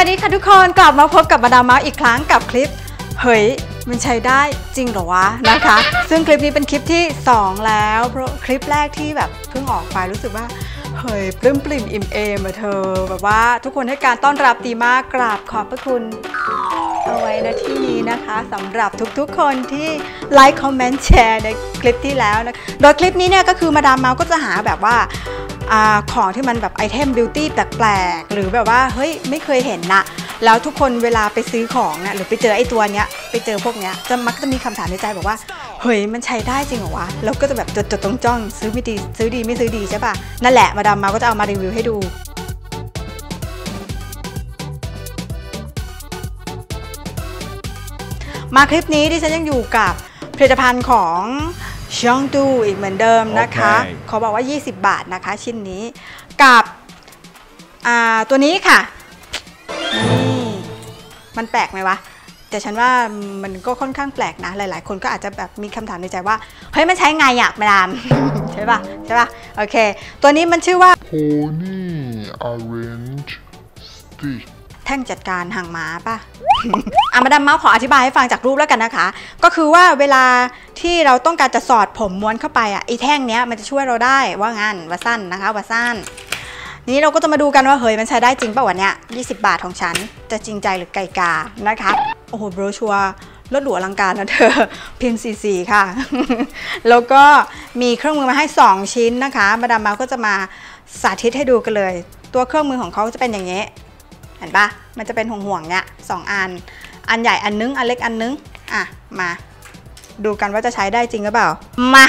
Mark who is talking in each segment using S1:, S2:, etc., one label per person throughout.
S1: วัสดีค่ะทุกคนกลับมาพบกับมาดามเมาส์อีกครั้งกับคลิป เฮ้ย มันใช้ได้จริงเหรอวะนะคะ ซึ่งคลิปนี้เป็นคลิปที่ 2 แล้วเพราะคลิปแรกที่แบบเพิ่งออกไปรู้สึกว่า เฮ้ยปลื้มปลิ่มอิ่มเอมอะเธอ แบบว่าทุกคนให้การต้อนรับดีมากกราบขอบพระคุณเอาไว้ณที่นี้นะคะสำหรับทุกๆคนที่ไลค์คอมเมนต์แชร์ในคลิปที่แล้วนะโดยคลิปนี้เนี่ยก็คือมาดามเมาส์ก็จะหาแบบว่า อของที่มันแบบไอเทมบิวตี้แปลกๆ หรือแบบว่าเฮ้ยไม่เคยเห็นนะแล้วทุกคนเวลาไปซื้อของนะหรือไปเจอไอตัวเนี้ยไปเจอพวกเนี้ยจะมักจะมีคำถามในใจบอกว่าเฮ้ยมันใช้ได้จริงเหรอวะแล้วก็จะแบบจดจดจ้องจ้องซื้อไม่ดีซื้อดีไม่ซื้อดีใช่ปะนั่นแหละมาดามมาก็จะเอามารีวิวให้ดูมาคลิปนี้ที่ฉันยังอยู่กับผลิตภัณฑ์ของ ชองดูอีกเหมือนเดิมนะคะ
S2: โอเค
S1: เขาบอกว่า 20 บาทนะคะ ชิ้นนี้กับอ่าตัวนี้ค่ะนี่มันแปลกไหมวะแต่ฉันว่ามันก็ค่อนข้างแปลกนะ หลาย ๆ คนก็อาจจะแบบมีคำถามในใจว่า เฮ้ยมันใช้ไงอะมาดาม ใช่ปะใช่ปะโอเค ตัวนี้มันชื่อว่า
S3: Pony Orange Stick
S1: แท่งจัดการหางม้าป่ะอามาดามเมาส์ขออธิบายให้ฟังจากรูปแล้วกันนะคะ ก็คือว่าเวลาที่เราต้องการจะสอดผมม้วนเข้าไปอะไอ้แท่งเนี้ยมันจะช่วยเราได้ว่างั้นว่าสั้นนะคะว่าสั้น นี้เราก็จะมาดูกันว่าเฮ้ยมันใช้ได้จริงป่ะวันเนี้ย20 บาทของฉันจะจริงใจหรือไก่กานะคะโอ้โหโบรชัวร์ลดหรูอลังการนะเธอเพียง44ค่ะ แล้วก็มีเครื่องมือมาให้ 2 ชิ้นนะคะมาดามเมาส์ก็จะมาสาธิตให้ดูกันเลย ตัวเครื่องมือของเขาจะเป็นอย่างนี้ เห็นปะมันจะเป็นห่วงๆเนี่ยสองอัน อันใหญ่อันนึง อันเล็กอันนึง อะ มา ดูกันว่าจะใช้ได้จริงหรือเปล่า มา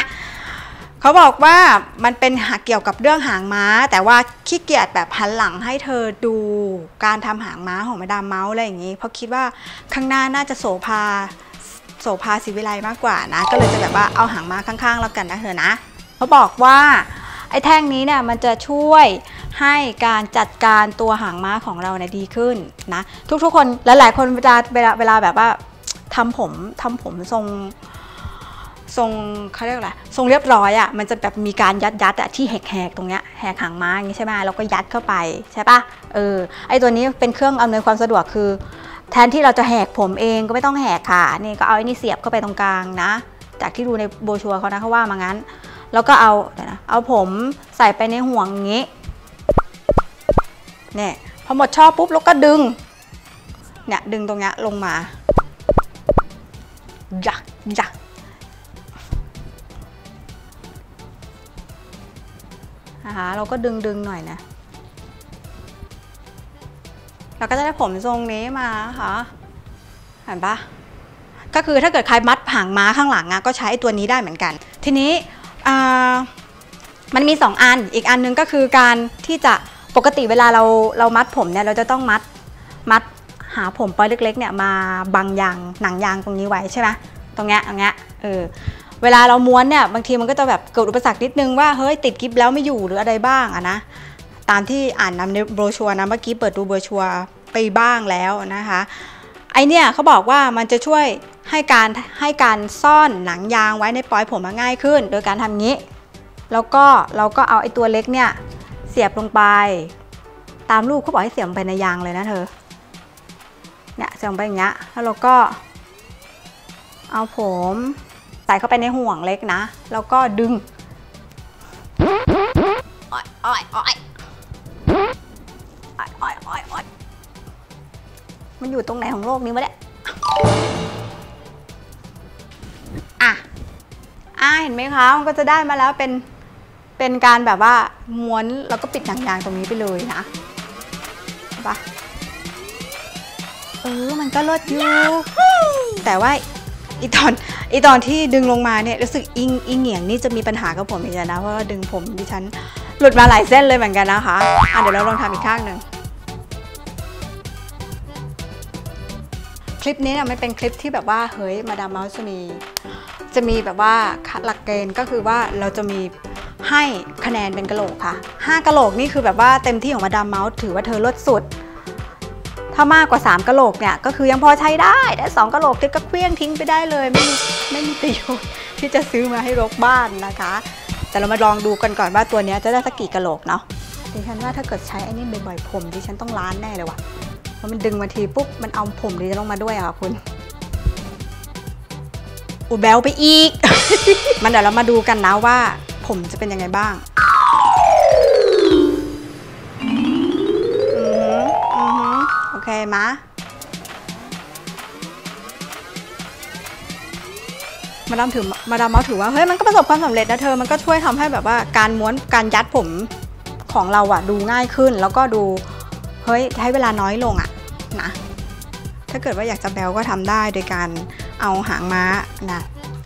S1: เขาบอกว่ามันเป็นเกี่ยวกับเรื่องหางม้า แต่ว่าขี้เกียจแบบหันหลังให้เธอดูการทำหางม้าของมาดามเมาส์อะไรอย่างนี้ เพราะคิดว่าข้างหน้าน่าจะโสภาโสภาศิวิไลมากกว่านะ ก็เลยจะแบบว่าเอาหางม้าข้างๆ แล้วกันนะเธอนะเขาบอกว่าไอ้แท่งนี้เนี่ยมันจะช่วย ให้การจัดการตัวหางม้าของเราเนี่ยดีขึ้นนะทุกๆคนลหลายๆคนเวลาเวลาเวลาแบบว่าทำผมทำผมทรงทรงเขาเรียกอะไรทรงเรียบร้อยอะ่ะมันจะแบบมีการยัดยัดอะที่แหกๆตรงเนี้ยแหกหางม้าอย่างนี้ใช่ไหมแล้วก็ยัดเข้าไปใช่ปะเออไอตัวนี้เป็นเครื่องอำนวยความสะดวกคือ แทนที่เราจะแหกผมเองก็ไม่ต้องแหกค่ะนี่ก็เอาไอ้นี่เสียบเข้าไปตรงกลางนะ จากที่ดูในโบชัวร์เขานะเขาว่ามางั้น แล้วก็เอาเดี๋ยวนะเอาผมใส่ไปในห่วงอย่างนี้ เนี่ยพอหมดช่อปุ๊บแล้วก็ดึงเนี่ยดึงตรงเนี้ยลงมายักยักนะคะเราก็ดึงดึงหน่อยนะ เราก็จะได้ผมทรงนี้มาค่ะเห็นปะก็คือถ้าเกิดใครมัดหางม้าข้างหลังอะก็ใช้ตัวนี้ได้เหมือนกัน ทีนี้มันมี 2 อันอีกอันหนึงก็คือการที่จะ ปกติเวลาเราเรามัดผมเนี่ยเราจะต้องมัดมัดหาผมปลอยเล็ก ๆ เนี่ยมาบังยางหนังยางตรงนี้ไว้ใช่ไหมตรงเนี้ยตรงเนี้ยเออเวลาเราม้วนเนี่ยบางทีมันก็จะแบบเกิดอุปสรรคนิดนึงว่าเฮ้ยติดกิ๊บแล้วไม่อยู่หรืออะไรบ้างอะนะตามที่อ่านนำในโบรชัวร์นะเมื่อกี้เปิดดูโบรชัวร์ไปบ้างแล้วนะคะไอเนี่ยเขาบอกว่ามันจะช่วยให้การให้การซ่อนหนังยางไว้ในปลอยผมง่ายขึ้น โดยการทำงี้ แล้วก็เราก็เอาไอตัวเล็กเนี่ย เสียบลงไป ตามรูปเขาบอกให้เสียบลงไปในยางเลยนะเธอ เนี่ยเสียบลงไปอย่างเงี้ย แล้วเราก็ เอาผมใส่เข้าไปในห่วงเล็กนะ แล้วก็ดึงอ้อยอ้อยอ้อยอ้อยอ้อยอ้อยอ้อยมันอยู่ตรงไหนของโลกนี้วะเนี่ยอะอะเห็นไหมคะ มันก็จะได้มาแล้วเป็น เป็นการแบบว่า ม้วนแล้วก็ปิดหนังยางตรงนี้ไปเลยนะเห็นปะเออ มันก็ลดอยู่ แต่ว่าอีตอนอีตอนที่ดึงลงมาเนี่ยรู้สึกอิงอิงเหงียงนี่จะมีปัญหากับผมอีกแล้วนะเพราะว่าดึงผมดิฉันหลุดมาหลายเส้นเลยเหมือนกันนะคะอะเดี๋ยวเราลองทำอีกข้างหนึ่งคลิปนี้เนี่ยมันเป็นคลิปที่แบบว่าเฮ้ยมาดามเมาส์จะมี จะมีแบบว่าหลักเกณฑ์ก็คือว่าเราจะมี ให้คะแนนเป็นกะโหลกค่ะ 5กะโหลกนี่คือแบบว่าเต็มที่ของมาดามเมาส์ถือว่าเธอลดสุด ถ้ามากกว่า 3กะโหลกเนี่ยก็คือยังพอใช้ได้แต่2กะโหลกที่ก็เคลี้ยงทิ้งไปได้เลย ไม่มีไม่มีประโยชน์ที่จะซื้อมาให้รกบ้านนะคะ แต่เรามาลองดูกันก่อนว่าตัวนี้จะได้สักกี่กะโหลกเนาะดิฉันว่าถ้าเกิดใช้ไอ้นี่บ่อยๆผมดิฉันต้องล้านแน่เลยว่ะเพอมันดึงมาทีปุ๊บมันเอาผมดิฉันลงมาด้วยอะค่ะคุณอุยแบลไปอีก มันเดี๋ยวเรามาดูกันนะว่า ผมจะเป็นยังไงบ้างอือหืออือหือโอเคมะมาดามถือมาดามเมาถือว่าเฮ้ยมันก็ประสบความสำเร็จนะเธอมันก็ช่วยทำให้แบบว่าการม้วนการยัดผมของเราอะดูง่ายขึ้น แล้วก็ดูเฮ้ยใช้เวลาน้อยลงอะนะถ้าเกิดว่าอยากจะแบลก็ทำได้โดยการเอาหางม้านะ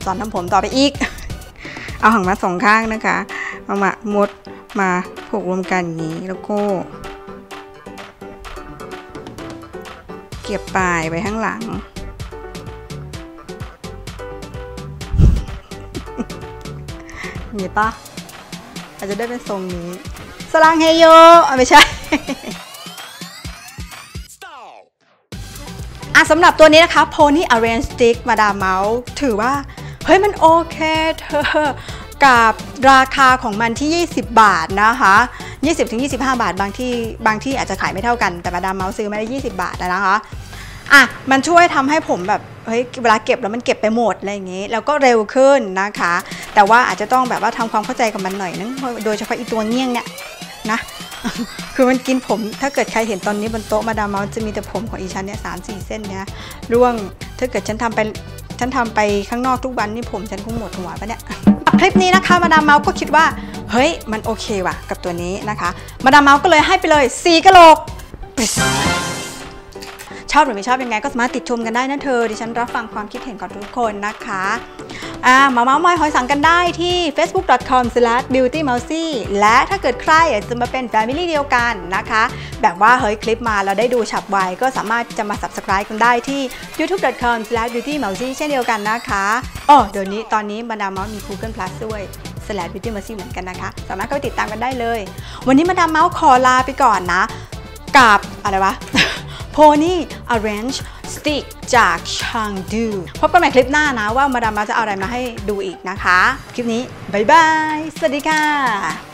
S1: สอนทำผมต่อไปอีก เอาหางมาสองข้างนะคะเอามามดมาผูกรวมกันอย่างนี้แล้วก็เก็บปลายไว้ข้างหลังมีปะอาจจะได้เป็นทรงนี้ สลางเฮโยอไม่ใช่อะสำหรับตัวนี้นะคะ Pony Arrange Stick มาดามเมาส์ถือว่า เฮ้ยมันโอเคเธอกับราคาของมันที่ 20 บาทนะคะ 20-25 บาทบางที่บางที่อาจจะขายไม่เท่ากันแต่มาดามเมาส์ซื้อมาได้ 20 บาทนะคะอะมันช่วยทำให้ผมแบบเฮ้ยเวลาเก็บแล้วมันเก็บไปหมดอะไรอย่างงี้ แล้วก็เร็วขึ้นนะคะ แต่ว่าอาจจะต้องแบบว่าทำความเข้าใจกับมันหน่อยนึงโดยเฉพาะอีตัวเงี้ยงเนี่ยนะ คือมันกินผมถ้าเกิดใครเห็นตอนนี้บนโต๊ะมาดามเมาจะมีแต่ผมของอีชันเนี่ยสามสี่เส้นเนี่ยร่วงถ้าเกิดฉันทำไป ฉันทำไปข้างนอกทุกวันนี่ผมฉันคงหมดหัวปะเนี่ยคลิปนี้นะคะมาดามเมาส์ก็คิดว่าเฮ้ยมันโอเคว่ะกับตัวนี้นะคะ มาดามเมาส์ก็เลยให้ไปเลย4กะโหลก ชอบหรือไม่ชอบยังไงก็สามารถติดชมกันได้นะเธอ ดิฉันรับฟังความคิดเห็นของทุกคนนะคะอ่ามาเมาส์มอยหอยสังกันได้ที่ facebook.com/beautymousy และถ้าเกิดใครอยากจะมาเป็น Family เดียวกันนะคะ แบบว่าเฮ้ยคลิปมาเราได้ดูฉับไวก็สามารถจะมา subscribe กันได้ที่ youtube.com/beautymousy เช่นเดียวกันนะคะอ๋อเดี๋ยวนี้ตอนนี้บรรดาเมาส์มี Google Plus ด้วย slash beauty mercy เหมือนกันนะคะ สามารถเข้าไปติดตามกันได้เลย วันนี้มาดามเมาส์ขอลาไปก่อนนะ กับอะไรวะ Pony Arrange Stick จาก Chengdu พบกันใหม่คลิปหน้านะว่ามาดามมาจะเอาอะไรมาให้ดูอีกนะคะ คลิปนี้ บ๊ายบาย สวัสดีค่ะ